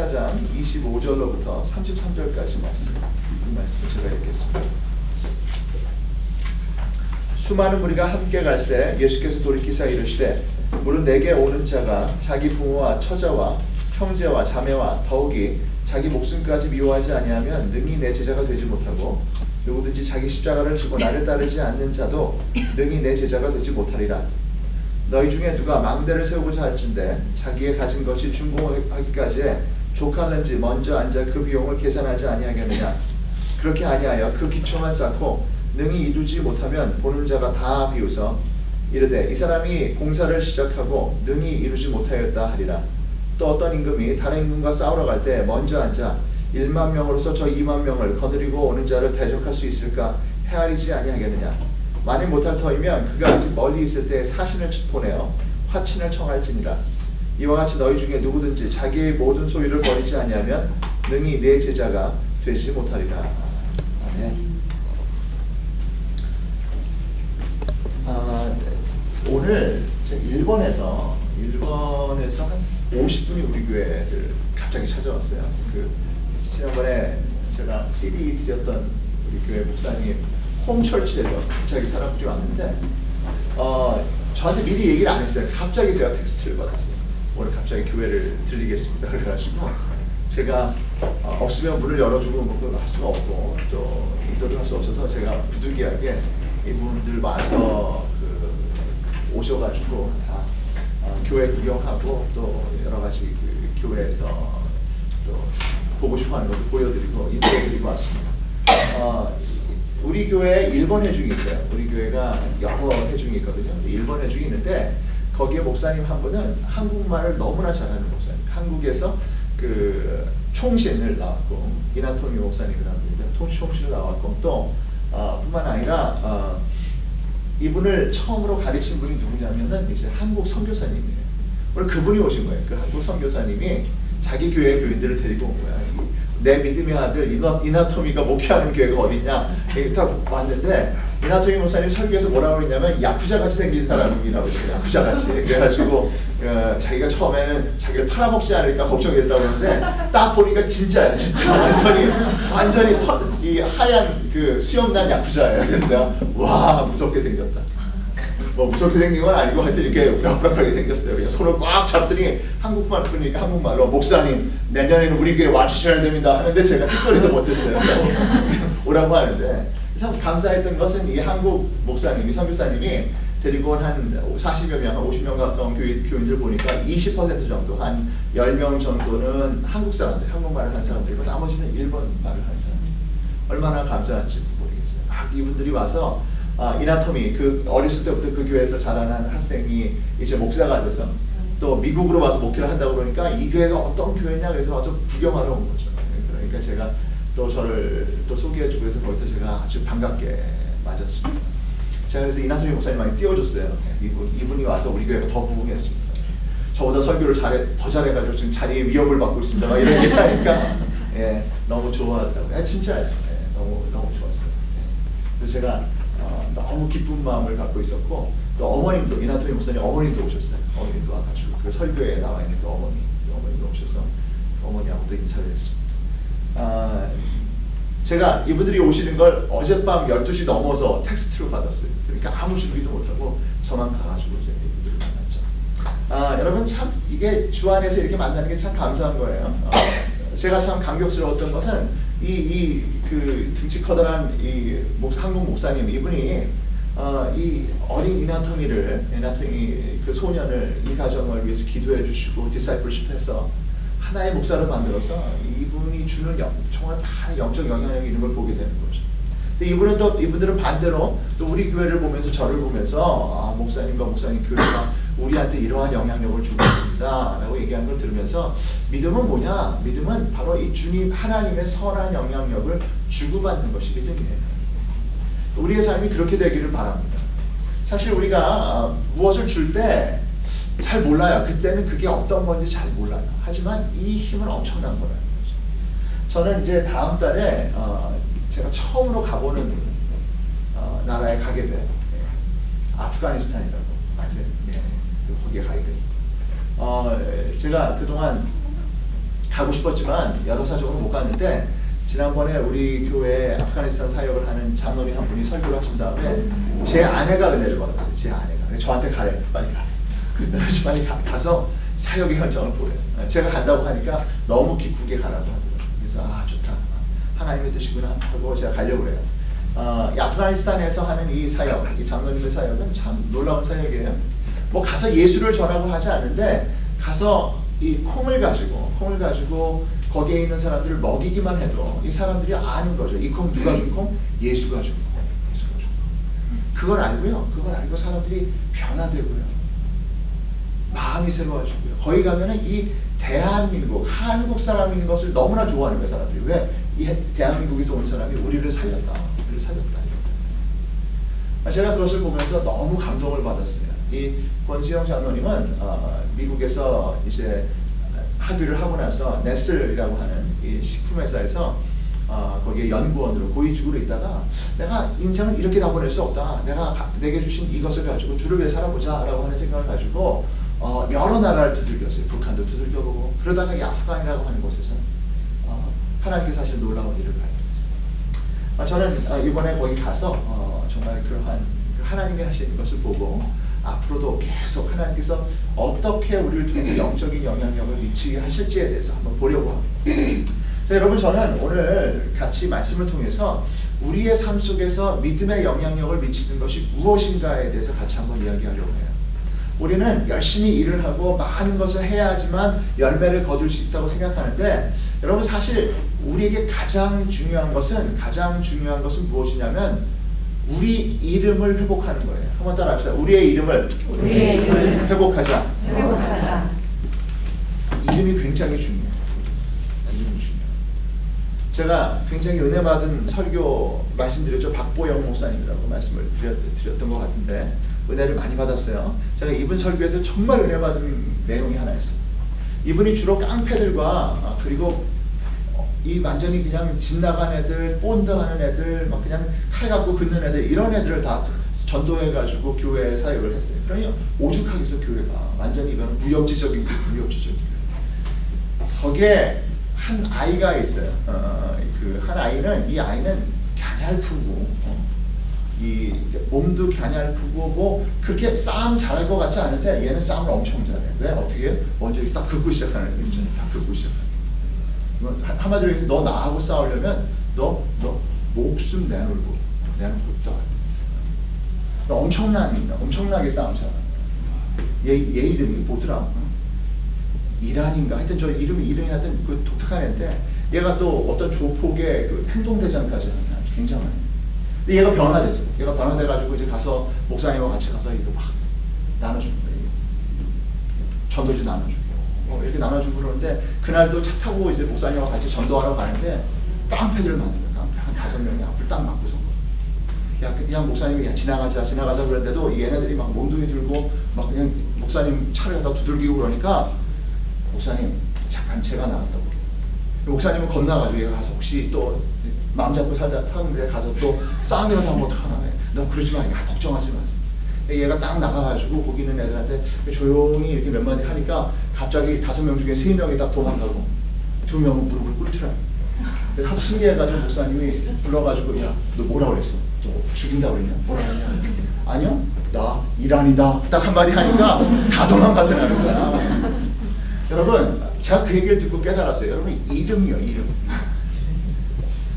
14장 25절로부터 33절까지 말씀. 이 말씀을 제가 읽겠습니다. 수많은 무리가 함께 갈때 예수께서 돌이키사 이르시되 물은 내게 오는 자가 자기 부모와 처자와 형제와 자매와 더욱이 자기 목숨까지 미워하지 아니하면 능히 내 제자가 되지 못하고 누구든지 자기 십자가를 지고 나를 따르지 않는 자도 능히 내 제자가 되지 못하리라 너희 중에 누가 망대를 세우고자 할진대 자기의 가진 것이 준공하기까지 에 족할는지 먼저 앉아 그 비용을 계산하지 아니하겠느냐? 그렇게 아니하여 그 기초만 쌓고 능히 이루지 못하면 보는 자가 다 비웃어. 이르되 이 사람이 공사를 시작하고 능히 이루지 못하였다 하리라. 또 어떤 임금이 다른 임금과 싸우러 갈 때 먼저 앉아 1만 명으로서 저 2만 명을 거느리고 오는 자를 대적할 수 있을까 헤아리지 아니하겠느냐? 만일 못할 터이면 그가 아직 멀리 있을 때 사신을 보내어 화친을 청할지니라 이와 같이 너희 중에 누구든지 자기의 모든 소유를 버리지 아니하면 능히 내 제자가 되지 못하리라 아멘 아, 네. 오늘 일본에서 일본에서 한 50분이 우리 교회를 갑자기 찾아왔어요. 그 지난번에 제가 CD 드렸던 우리 교회 목사님 홈철치에서 갑자기 사람들이 왔는데 어, 저한테 미리 얘기를 안 했어요. 갑자기 제가 텍스트를 받았어요. 오늘 갑자기 교회를 들리겠습니다. 그래가지고 제가 어, 없으면 문을 열어주고 뭐할 수가 없고 또 인도를 할수 없어서 제가 부득이하게 이분들 와서 그 오셔가지고 다 어, 교회 구경하고 또 여러 가지 그 교회에서 또 보고 싶어하는 것도 보여드리고 인도해드리고 왔습니다. 어, 우리 교회에 일본 회중이 있어요. 우리 교회가 영어 회중이 있거든요. 일본 회중이 있는데 거기에 목사님 한 분은 한국말을 너무나 잘하는 목사님. 한국에서 그 총신을 나왔고 목사님이라는 분인데 통- 총신을 나왔고 또 어, 뿐만 아니라 어, 이분을 처음으로 가르친 분이 누구냐면은 이제 한국 선교사님이에요. 오늘 그분이 오신 거예요. 그 한국 선교사님이 자기 교회 교인들을 데리고 온 거야. 이- 내 믿음의 아들 이나, 이나토미가 목회하는 교회가 이렇게 딱 왔는데 이나토미 목사님 설교에서 뭐라고 했냐면 야쿠자 같이 생긴 사람이라고 했어요. 야쿠자 같이 그래가지고 어, 자기가 처음에는 자기를 팔아먹지 않을까 걱정했다고 그러는데 딱 보니까 진짜야 진짜 완전히 완전히 터, 이 하얀 그 수염난 야쿠자예요. 그래서 내가 와 무섭게 생겼다. 뭐 무섭게 생긴 건 아니고 하여튼 이렇게 우락부락하게 생겼어요. 그냥 손을 꽉 잡더니 한국말 쓰니까 한국말로 목사님 내년에는 우리 교회 와주셔야 됩니다 하는데 제가 특별히도 못했어요. 오라고 하는데 참 감사했던 것은 이 한국 목사님이 선교사님이 데리고 온 한 40여 명, 한 50명 가까운 교인, 교인들 보니까 20% 정도, 한 10명 정도는 한국 사람들, 한국말을 하는 사람들이고 나머지는 일본 말을 하는 사람들. 얼마나 감사한지 모르겠어요. 막 이분들이 와서 아, 이나토미 그 어렸을 때부터 그 교회에서 자라난 학생이 이제 목사가 돼서 또 미국으로 와서 목회를 한다고 그러니까 이 교회가 어떤 교회냐 그래서 와서 구경하러 온 거죠. 그러니까 제가 또 저를 또 소개해주고 해서 거기서 제가 아주 반갑게 맞았습니다. 제가 그래서 이나토미 목사님 많이 띄워줬어요. 이분, 이분이 와서 우리 교회가 더 부흥했습니다. 저보다 설교를 잘해, 더 잘해가지고 지금 자리에 위협을 받고 있습니다. 막 이런 얘기 하니까, 예, 너무 좋아하더라고요. 예, 진짜, 예, 너무, 너무 좋았어요. 예. 그래서 제가, 어, 너무 기쁜 마음을 갖고 있었고, 또 어머님도, 이나토미 목사님 어머님도 오셨어요. 어머님도 와가지고, 그 설교에 나와 있는 그 어머니, 그 어머님도 오셔서, 그 어머니하고도 인사를 했습니다. 아, 제가 이분들이 오시는 걸 어젯밤 12시 넘어서 텍스트로 받았어요. 그러니까 아무 준비도 못하고 저만 가가지고 이제 이분들을 만났죠. 아, 여러분 참 이게 주 안에서 이렇게 만나는 게 참 감사한 거예요. 어, 제가 참 감격스러웠던 것은 이, 이, 그 등치 커다란 이 목, 한국 목사님 이분이 어, 이 어린 이나토미를, 이나토미 그 소년을 이 가정을 위해서 기도해 주시고 디사이플십 해서 하나의 목사를 만들어서 이분이 주는 영, 정말 다 영적 영향력이 있는 걸 보게 되는 거죠. 근데 이분은 또 이분들은 반대로 또 우리 교회를 보면서 저를 보면서 아, 목사님과 목사님 교회가 우리한테 이러한 영향력을 주고 있습니다라고 얘기한 걸 들으면서 믿음은 뭐냐? 믿음은 바로 이 주님 하나님의 선한 영향력을 주고받는 것이 믿음이에요. 우리의 삶이 그렇게 되기를 바랍니다. 사실 우리가 아, 무엇을 줄 때 잘 몰라요. 그때는 그게 어떤 건지 잘 몰라요. 하지만 이 힘은 엄청난 거라는 거죠. 저는 이제 다음 달에 어, 제가 처음으로 가보는 어, 나라에 가게 돼요. 예. 아프가니스탄이라고. 아세요? 예. 그 거기에 가게 돼요. 어, 제가 그동안 가고 싶었지만 여러 사정으로 못 갔는데 지난번에 우리 교회 아프가니스탄 사역을 하는 장로님 한 분이 설교를 하신 다음에 제 아내가 은혜를 받았어요. 제 아내가. 저한테 가래. 빨리 가. 그래서 빨리 가, 가서 사역의 현장을 보래요. 제가 간다고 하니까 너무 기쁘게 가라고 하더라고요. 그래서 아 좋다. 하나님의 뜻이구나 하고 제가 가려고 그래요. 어, 이 아프가니스탄에서 하는 이 사역, 이 장로님의 사역은 참 놀라운 사역이에요. 뭐 가서 예수를 전하고 하지 않는데 가서 이 콩을 가지고 콩을 가지고 거기에 있는 사람들을 먹이기만 해도 이 사람들이 아는 거죠. 이 콩 누가 준 콩? 예수가 준 콩. 예수가 준 콩. 그걸 알고요. 그걸 알고 사람들이 변화되고요. 마음이 새로워지고요. 거기 가면은 이 대한민국, 한국 사람인 것을 너무나 좋아하는 거예요, 사람들이. 왜? 이 대한민국에서 온 사람이 우리를 살렸다. 우리를 살렸다. 이렇게. 제가 그것을 보면서 너무 감동을 받았어요. 이 권수영 장로님은 어, 미국에서 이제 학위를 하고 나서 네슬이라고 하는 이 식품 회사에서 어, 거기에 연구원으로 고위직으로 있다가 내가 인생을 이렇게 다 보낼 수 없다. 내가 가- 내게 주신 이것을 가지고 주를 위해 살아보자라고 하는 생각을 가지고 어, 여러 나라를 두들겼어요. 북한도 두들겨보고 그러다가 이 아프간이라고 하는 곳에서 어, 하나님께서 사실 놀라운 일을 가했어요. 아, 저는 어, 이번에 거기 가서 어, 정말 그러한 그 하나님이 하시는 것을 보고 앞으로도 계속 하나님께서 어떻게 우리를 통해 영적인 영향력을 미치게 하실지에 대해서 한번 보려고 합니다. 자, 여러분 저는 오늘 같이 말씀을 통해서 우리의 삶 속에서 믿음의 영향력을 미치는 것이 무엇인가에 대해서 같이 한번 이야기하려고 해요. 우리는 열심히 일을 하고 많은 것을 해야지만 열매를 거둘 수 있다고 생각하는데 여러분 사실 우리에게 가장 중요한 것은 가장 중요한 것은 무엇이냐면 우리 이름을 회복하는 거예요. 한번 따라합시다. 우리의 이름을 우리의 이름을 회복하자. 회복하자. 이름이 굉장히 중요해요. 이름이 중요해요. 제가 굉장히 은혜 받은 설교 말씀드렸죠. 박보영 목사님이라고 말씀을 드렸, 드렸던 것 같은데 은혜를 많이 받았어요. 제가 이분 설교에서 정말 은혜 받은 내용이 하나 있어요. 이분이 주로 깡패들과 아, 그리고 어, 이 완전히 그냥 집 나간 애들, 본드하는 애들, 막 그냥 칼 갖고 긋는 애들 이런 애들을 다 전도해가지고 교회 사역을 했어요. 그러니 오죽하겠어 교회가 완전히 이거는 무역지적인 거예요. 거기에 한 아이가 있어요. 어, 그한 아이는 이 아이는 갸냘프고 어, 이 몸도 갸냘프고 뭐 그렇게 싸움 잘할 것 같지 않은데 얘는 싸움을 엄청 잘해. 왜 어떻게? 먼저 딱 긋고 시작하는 거 있잖아요. 딱 긋고 시작하는 한마디로 해서 너 나하고 싸우려면 너 너 목숨 내놓고 내놓고 싸워. 너 엄청난 엄청나게 싸움 잘해. 얘, 얘 이름이 뭐더라? 어? 이란인가? 하여튼 저 이름이 이름이 하여튼 그 독특한 애인데 얘가 또 어떤 조폭의 그 행동대장까지 하는 굉장한 애. 근데 얘가 변화됐어. 얘가 변화돼가지고 이제 가서 목사님과 같이 가서 이거 막 나눠주는 거예요. 전도지 나눠주고 어, 이렇게 나눠주고 그러는데 그날도 차 타고 이제 목사님과 같이 전도하러 가는데 깡패들 많은 거야. 깡패 한 다섯 명이 앞을 딱 막고 선 거야. 야, 그냥 목사님이 그냥 지나가자, 지나가자 그랬는데도 이 얘네들이 막 몽둥이 들고 막 그냥 목사님 차를 갖다 두들기고 그러니까 목사님 잠깐 제가 나갔다고. 목사님은 얘가 가서 혹시 또 마음 잡고 살자 사는데 가서 또 싸움이라도 하면 어떡하나 해. 너 그러지 마. 야, 걱정하지 마. 얘가 딱 나가가지고 거기 있는 애들한테 조용히 이렇게 몇 마디 하니까 갑자기 다섯 명 중에 세 명이 딱 도망가고 두 명은 무릎을 꿇더라. 하도 신기해가지고 목사님이 불러가지고 야 너 뭐라 그랬어? 너 죽인다 그랬냐? 뭐라 그랬냐? 아니요 나 이란이다 딱 한마디 하니까 다 도망가더라는 거야. 여러분 제가 그 얘기를 듣고 깨달았어요. 여러분 이름이요 이름.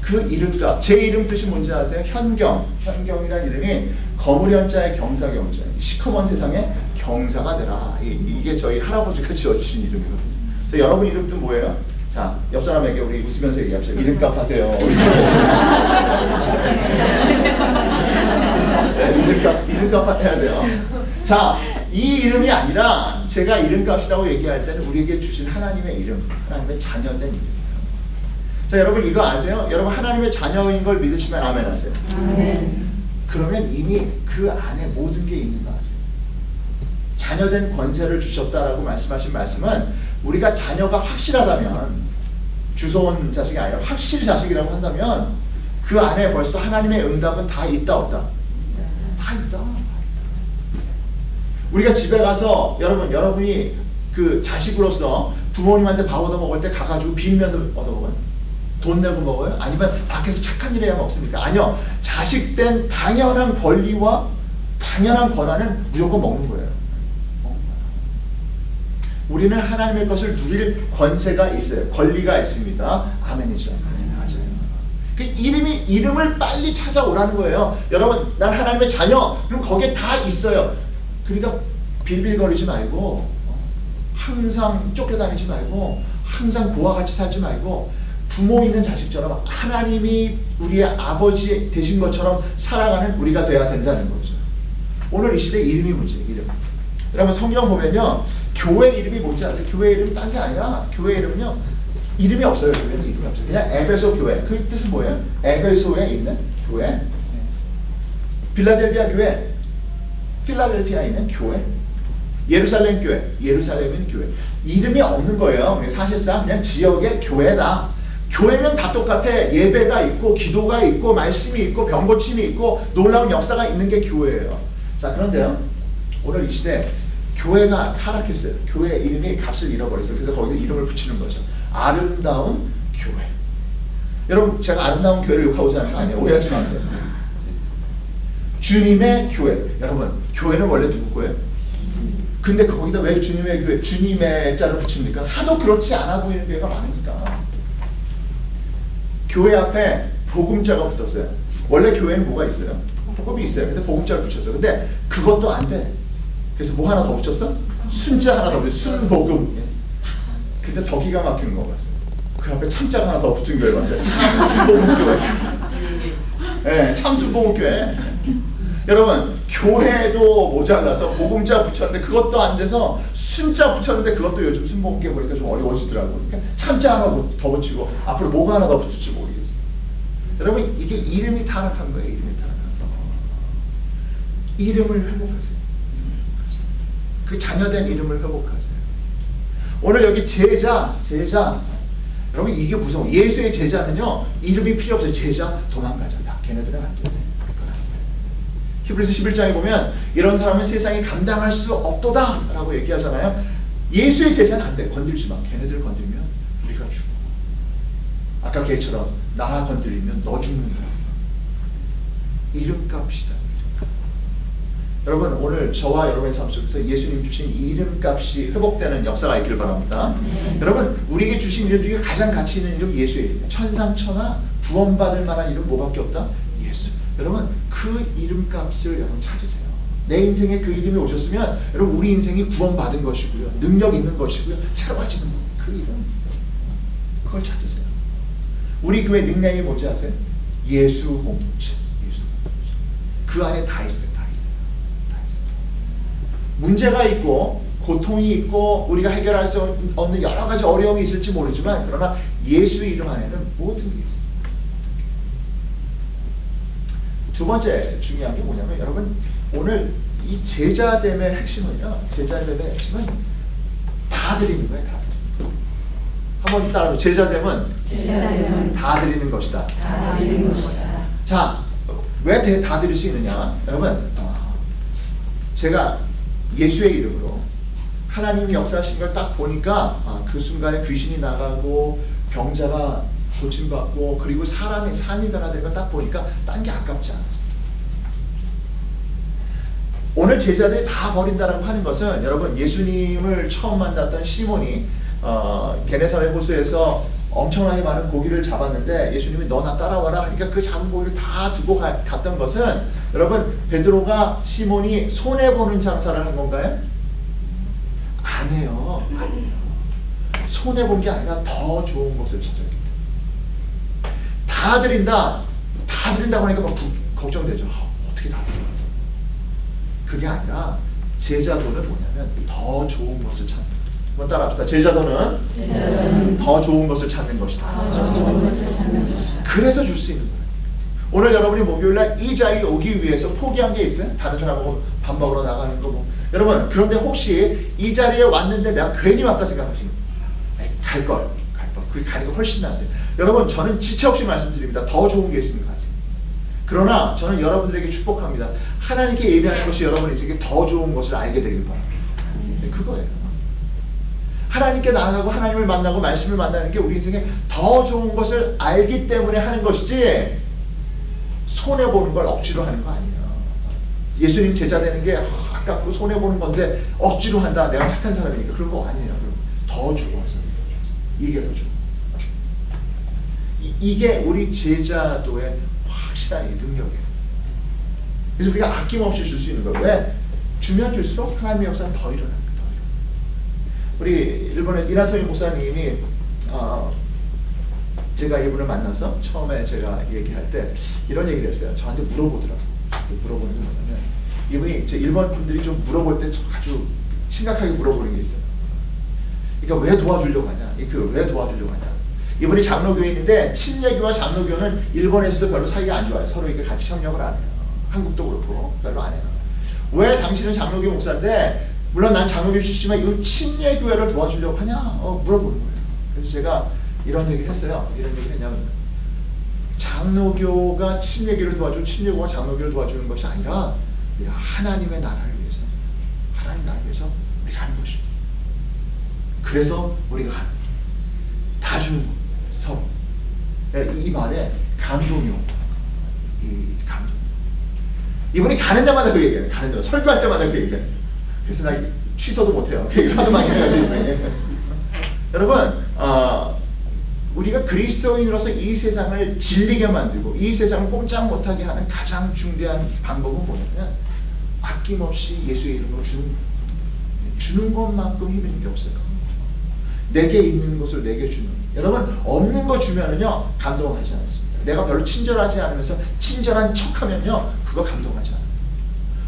그 이름값 제 이름 뜻이 뭔지 아세요? 현경 현경이라는 이름이 거무련자의 경사경자 시커먼 세상에 경사가 되라 이, 이게 저희 할아버지가 지어주신 이름이거든요 그래서 여러분 이름도 뭐예요? 자, 옆 사람에게 우리 웃으면서 얘기합시다. 이름값 하세요. 네, 이름값, 이름값 해야 돼요. 자, 이 이름이 아니라 제가 이름값이라고 얘기할 때는 우리에게 주신 하나님의 이름, 하나님의 자녀된 이름이에요. 자, 여러분 이거 아세요? 여러분 하나님의 자녀인 걸 믿으시면 아멘 하세요. 아멘. 그러면 이미 그 안에 모든 게 있는 거 아세요? 자녀된 권세를 주셨다라고 말씀하신 말씀은 우리가 자녀가 확실하다면 주소온 자식이 아니라 확실 자식이라고 한다면 그 안에 벌써 하나님의 응답은 다 있다 없다? 다 있다. 우리가 집에 가서 여러분 여러분이 그 자식으로서 부모님한테 밥 얻어 먹을 때 가가지고 빌면서 얻어 먹어요? 돈 내고 먹어요? 아니면 밖에서 착한 일 해야 먹습니까? 아니요. 자식된 당연한 권리와 당연한 권한은 무조건 먹는 거예요. 먹는 거예요. 우리는 하나님의 것을 누릴 권세가 있어요. 권리가 있습니다. 아멘이죠. 맞아요. 그 이름이 이름을 빨리 찾아오라는 거예요. 여러분, 난 하나님의 자녀. 그럼 거기에 다 있어요. 그러니까 빌빌거리지 말고 어, 항상 쫓겨다니지 말고 항상 고와 같이 살지 말고 부모 있는 자식처럼 하나님이 우리의 아버지 되신 것처럼 살아가는 우리가 돼야 된다는 거죠. 오늘 이 시대 이름이 문제 이름. 여러분 성경 보면요 교회 이름이 뭔지 아세요? 교회 이름이 딴 게 아니라 교회 이름은요 이름이 없어요. 교회는 이름이 없어요. 그냥 에베소 교회. 그 뜻은 뭐예요? 에베소에 있는 교회. 빌라델비아 교회. 필라델피아에 있는 교회. 예루살렘 교회, 예루살렘에 있는 교회. 이름이 없는 거예요. 사실상 그냥 지역의 교회다. 교회는 다 똑같아. 예배가 있고, 기도가 있고, 말씀이 있고, 병고침이 있고, 놀라운 역사가 있는 게 교회예요. 자, 그런데요. 오늘 이 시대 교회가 타락했어요. 교회 이름이 값을 잃어버렸어요. 그래서 거기서 이름을 붙이는 거죠. 아름다운 교회. 여러분, 제가 아름다운 교회를 욕하고 자는 거 아니에요. 오해하지 마세요. 주님의 교회. 여러분, 교회는 원래 누구 거예요? 근데 거기다 왜 주님의 교회, 주님의 자를 붙입니까? 하도 그렇지 않아 보이는 교회가 많으니까. 교회 앞에 복음자가 붙었어요. 원래 교회는 뭐가 있어요? 복음이 있어요. 근데 복음자를 붙였어요. 근데 그것도 안 돼. 그래서 뭐 하나 더 붙였어? 순자 하나 더 붙였어. 순복음. 근데 더 기가 막히는 거 같아요. 그 앞에 참자가 하나 더 붙은 교회 맞아요. 순복음교회. 네, 참순복음교회. 여러분 교회도 모자라서 복음자 붙였는데 그것도 안 돼서 순자 붙였는데 그것도 요즘 순복음교회 보니까 좀 어려워지더라고요. 그러니까 참자 하나 더 붙이고 앞으로 뭐가 하나 더 붙을지 모르겠어요. 여러분 이게 이름이 타락한 거예요. 이름이 타락한 거. 이름을 회복하세요. 그 자녀된 이름을 회복하세요. 오늘 여기 제자, 제자. 여러분 이게 무서워. 예수의 제자는요 이름이 필요 없어요. 제자 도망가자. 야, 걔네들은 안 돼. 히브리서 11장에 보면 이런 사람은 세상이 감당할 수 없도다 라고 얘기하잖아요. 예수의 제자는 안 돼. 건들지 마. 걔네들 건들면 우리가 죽어. 아까 걔처럼 나 건드리면 너 죽는다. 이름값이다. 여러분 오늘 저와 여러분의 삶 속에서 예수님 주신 이름값이 회복되는 역사가 있길 바랍니다. 여러분 우리에게 주신 이름 중에 가장 가치 있는 이름 예수의 이름. 천상천하 구원받을 만한 이름 뭐밖에 없다? 여러분 그 이름값을 여러분 찾으세요. 내 인생에 그 이름이 오셨으면 여러분 우리 인생이 구원받은 것이고요. 능력 있는 것이고요. 새로워지는 것. 그 이름. 그걸 찾으세요. 우리 교회 닉네임이 뭔지 아세요? 예수 공동체. 예수 공동체. 그 안에 다 있어요. 다 있어요. 다 있어요. 문제가 있고 고통이 있고 우리가 해결할 수 없는 여러 가지 어려움이 있을지 모르지만 그러나 예수 이름 안에는 모든 게 있어요. 두 번째 중요한 게 뭐냐면 여러분 오늘 이 제자됨의 핵심은요. 제자됨의 핵심은 다 드리는 거예요. 다. 한번 따라해 제자됨은 제자됨은 다 드리는 것이다. 다 드리는 것이다. 자, 왜 다 드릴 수 있느냐? 여러분, 어, 제가 예수의 이름으로 하나님이 역사하신 걸 딱 보니까 아, 그 순간에 귀신이 나가고 병자가 고침받고 그리고 사람의 삶이 변화되는 걸딱 보니까 딴 게 아깝지 않았어요. 오늘 제자들이 다 버린다라고 하는 것은 여러분 예수님을 처음 만났던 시몬이 어, 게네사렛 호수에서 엄청나게 많은 고기를 잡았는데 예수님이 너 나 따라와라 하니까 그 잡은 고기를 다 두고 가- 갔던 것은 여러분 베드로가 시몬이 손해 보는 장사를 한 건가요? 아니에요. 아니에요. 손해 본 게 아니라 더 좋은 것을 때문에 다 드린다, 다 드린다고 하니까 막 부- 걱정되죠. 아, 어떻게 다 드려? 그게 아니라 제자도는 뭐냐면 더 좋은 것을 찾는. 한번 따라합시다. 제자도는 제자도는 더 좋은 것을 찾는 것이다. 더 좋은 것을 찾는 것이다. 그래서 줄 수 있는 거예요. 오늘 여러분이 목요일날 이 자리에 오기 위해서 포기한 게 있어요? 다른 사람하고 밥 먹으러 나가는 거 뭐. 여러분 그런데 혹시 이 자리에 왔는데 내가 괜히 왔다 생각하시는 거예요. 갈 걸, 갈걸. 그 가는 게 훨씬 낫어요. 여러분 저는 지체 없이 말씀드립니다. 더 좋은 게 있습니다. 그러나 저는 여러분들에게 축복합니다. 하나님께 예배하는 것이 여러분 인생에 더 좋은 것을 알게 되길 바랍니다. 네, 그거예요. 하나님께 나아가고 하나님을 만나고 말씀을 만나는 게 우리 인생에 더 좋은 것을 알기 때문에 하는 것이지 손해 보는 걸 억지로 하는 거 아니에요. 예수님 제자 되는 게 아깝고 손해 보는 건데 억지로 한다. 내가 착한 사람이니까 그런 거 아니에요. 더 좋아서 이게 더 좋아. 이- 이게 우리 제자도의 확실한 이 능력이에요. 그래서 우리가 아낌없이 줄 수 있는 거예요. 왜? 주면 줄수록 하나님의 역사는 더 일어납니다. 우리 일본의 이나토니 목사님이 어, 제가 이분을 만나서 처음에 제가 얘기할 때 이런 얘기를 했어요. 저한테 물어보더라고요. 그 물어보는 게 뭐냐면 이분이 제 일본 분들이 좀 물어볼 때 아주 심각하게 물어보는 게 있어요. 그러니까 왜 도와주려고 하냐? 그왜 도와주려고 하냐? 이분이 장로교인인데 친례교와 장로교는 일본에서도 별로 사이가 안 좋아요. 서로 이렇게 같이 협력을 안 해요. 한국도 그렇고 별로 안 해요. 왜 당신은 장로교 목사인데 물론 난 장로교 출신이지만 이 친례교회를 도와주려고 하냐? 어, 물어보는 거예요. 그래서 제가 이런 얘기를 했어요. 이런 얘기를 했냐면 장로교가 친례교를 도와주고 친례교가 장로교를 도와주는 것이 아니라 하나님의 나라를 위해서 하나님 나라를 위해서 우리가 하는 것입니다. 그래서 우리가 다 주는 거, 서 로 이, 이 말에 감동이 오고 이 감동. 이분이 가는 데마다 그 얘기해요. 가는 데마다 설교할 때마다 그 얘기해요. 그래서 나 취소도 못해요. 그 얘기를 하도 많이 해가지고 여러분 어, 우리가 그리스도인으로서 이 세상을 질리게 만들고 이 세상을 꼼짝 못하게 하는 가장 중대한 방법은 뭐냐면 아낌없이 예수의 이름으로 주는. 주는 것만큼 힘 있는 게 없어요. 내게 있는 것을 내게 주는. 여러분 없는 거 주면은요 감동하지 않습니다. 내가 별로 친절하지 않으면서 친절한 척하면요 그거 감동하지 않아요.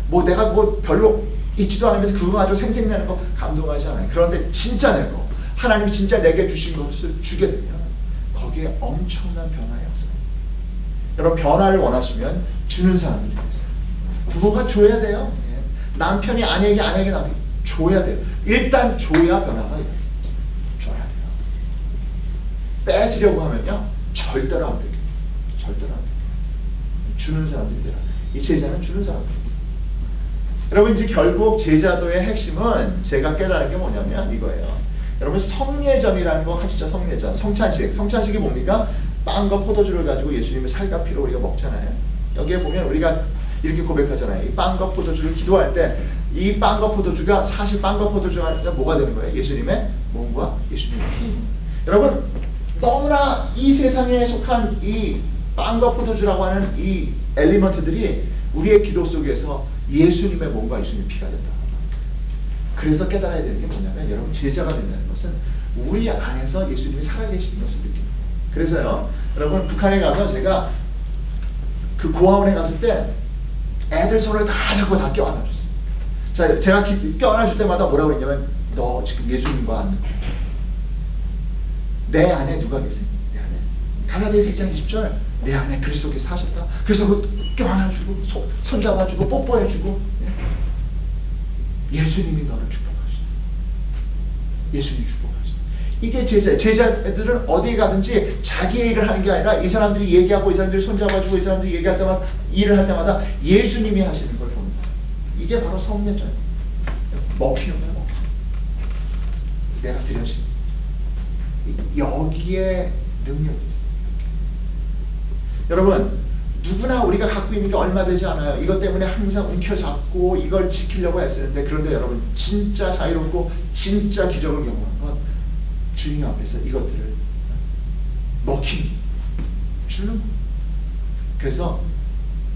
뭐 내가 뭐 별로 있지도 않으면서 그거 가지고 생색내는 거 감동하지 않아요. 그런데 진짜 내 거, 하나님이 진짜 내게 주신 것을 주게 되면 거기에 엄청난 변화가 없어요. 여러분 변화를 원하시면 주는 사람이 되세요. 부모가 줘야 돼요. 예. 남편이 아내에게 아내에게 남에게 줘야 돼요. 일단 줘야 변화가 있어요. 빼주려고 하면요 절대로 안 돼요. 절대로 안 돼요. 주는 사람들이 돼요. 이 제자는 주는 사람들이에요. 여러분 이제 결국 제자도의 핵심은 제가 깨달은 게 뭐냐면 이거예요. 여러분 성례전이라는 거 하시죠 성례전 성찬식 성찬식이 뭡니까? 빵과 포도주를 가지고 예수님의 살과 피로 우리가 먹잖아요. 여기에 보면 우리가 이렇게 고백하잖아요. 이 빵과 포도주를 기도할 때 이 빵과 포도주가 사실 빵과 포도주가 뭐가 되는 거예요? 예수님의 몸과 예수님의 피. 여러분 너무나 이 세상에 속한 이 빵과 포도주라고 하는 이 엘리먼트들이 우리의 기도 속에서 예수님의 몸과 예수님의 피가 된다. 그래서 깨달아야 되는 게 뭐냐면 여러분 제자가 된다는 것은 우리 안에서 예수님이 살아계시는 것을 느낍니다. 그래서요 여러분 북한에 가서 제가 그 고아원에 갔을 때 애들 손을 다 잡고 다 껴안아줬어요. 자, 제가 기- 껴안아줄 때마다 뭐라고 했냐면 너 지금 예수님과. 내 안에 누가 계세요? 내 안에. 갈라디아서 1장 20절 내 안에 그리스도께서 사셨다. 그래서 그 껴안아주고 손, 손 잡아주고 뽀뽀해주고 예. 예수님이 너를 축복하시다. 예수님이 축복하시다. 이게 제자, 제자들은 어디 가든지 자기 일을 하는 게 아니라 이 사람들이 얘기하고 이 사람들이 손잡아주고 이 사람들이 얘기할 때마다 일을 할 때마다 예수님이 하시는 걸 거예요. 이게 바로 성례전. 먹히는 거예요, 먹히는 거. 내가 드려진 여기에 능력이 있어요. 여러분 누구나 우리가 갖고 있는 게 얼마 되지 않아요. 이것 때문에 항상 움켜잡고 이걸 지키려고 애쓰는데 그런데 여러분 진짜 자유롭고 진짜 기적을 경험한 건 주님 앞에서 이것들을 먹힌 주는. 그래서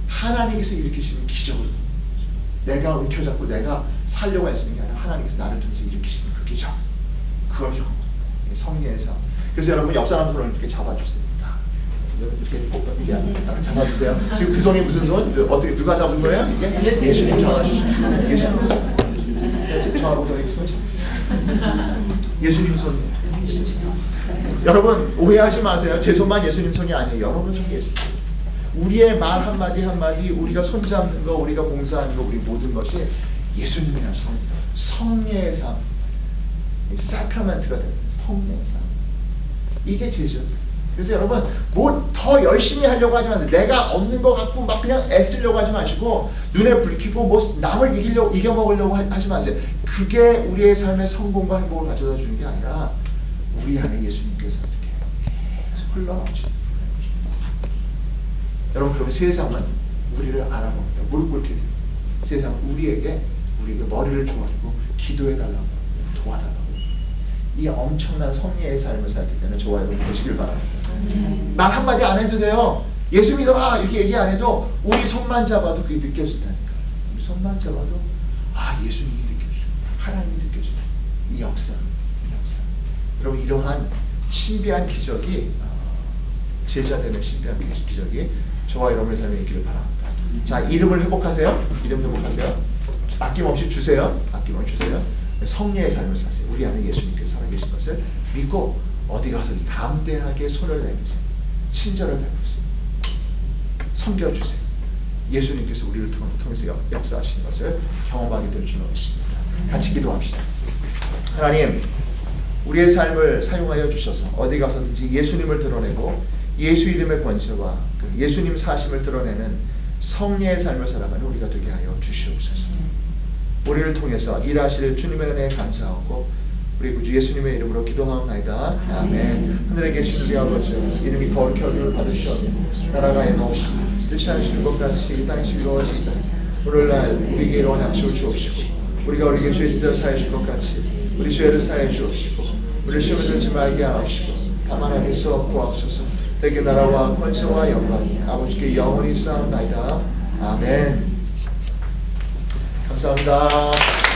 하나님께서 일으키시는 기적을 내가 움켜잡고 내가 살려고 애쓰는 게 아니라 하나님께서 나를 통해서 일으키시는 그 기적 그걸 경험한. 성례에서 그래서 여러분 옆 사람 손을 이렇게 잡아주세요. 이렇게 꼭 이게 딱 잡아주세요. 지금 그 손이 무슨 손? 그 어떻게 누가 잡은 거예요? 이게 예수님 잡아주시는 예수님 저하고 저희 손 잡- 예수님 손. 여러분 오해하지 마세요. 제 손만 예수님 손이 아니에요. 여러분 손이 예수님. 우리의 말 한마디 한마디 우리가 손잡는 거 우리가 봉사하는 거 우리 모든 것이 예수님의 손 성례의 삶 사크라멘트가 됩니다. 삶 이게 제죠. 그래서 여러분 뭐 더 열심히 하려고 하지 마세요. 내가 없는 것 같고 막 그냥 애쓰려고 하지 마시고 눈에 불 켜고 뭐 남을 이기려고 이겨 먹으려고 하- 하지 마세요. 그게 우리의 삶의 성공과 행복을 가져다 주는 게 아니라 우리 안에 예수님께서 어떻게 계속 흘러넘치는 여러분 그러면 세상은 우리를 알아봅니다. 돼요. 세상은 우리에게 우리에게 머리를 조아리고 기도해 달라고 도와달라고 이 엄청난 섭리의 삶을 살기 때문에 저와 여러분 보시길 바랍니다. 말 한마디 안 해도 돼요. 예수 믿어라 이렇게 얘기 안 해도 우리 손만 잡아도 그게 느껴진다니까. 우리 손만 잡아도 아 예수님이 느껴지죠. 하나님이 느껴지죠. 이 역사, 이 역사. 여러분 이러한 신비한 기적이 어, 제자 되는 신비한 기- 기적이 저와 여러분의 삶에 있기를 바랍니다. 자 이름을 회복하세요. 이름 회복하세요. 아낌없이 주세요. 아낌없이 주세요. 성례의 삶을 사세요. 우리 안에 예수님께서 살아계신 것을 믿고 어디 가서 담대하게 손을 내미세요. 친절을 베푸세요. 섬겨주세요. 예수님께서 우리를 통- 통해서 역- 역사하시는 것을 경험하게 될줄 믿습니다. 같이 기도합시다. 하나님, 우리의 삶을 사용하여 주셔서 어디 가서든지 예수님을 드러내고 예수 이름의 권세와 그 예수님 사심을 드러내는 성례의 삶을 살아가는 우리가 되게 하여 주시옵소서. 우리를 통해서 일하실 주님의 은혜에 감사하고 우리 구주 예수님의 이름으로 기도하옵나이다. 아멘. 하늘에 계신 우리 아버지 이름이 거룩히 여김을 받으시오며 나라가 임하옵시고 뜻이 하시는 것 같이 이 땅에서 이루어지이다. 오늘날 우리에게 이러한 약속을 주옵시고 우리가 우리에게 죄 짓어 사해 줄 것 같이 우리 죄를 사해 주옵시고 우리를 시험에 들지 말게 하옵시고 다만 하께서 구하옵소서 대개 나라와 권세와 영광이 아버지께 영원히 쌓옵나이다. 아멘. 감사합니다.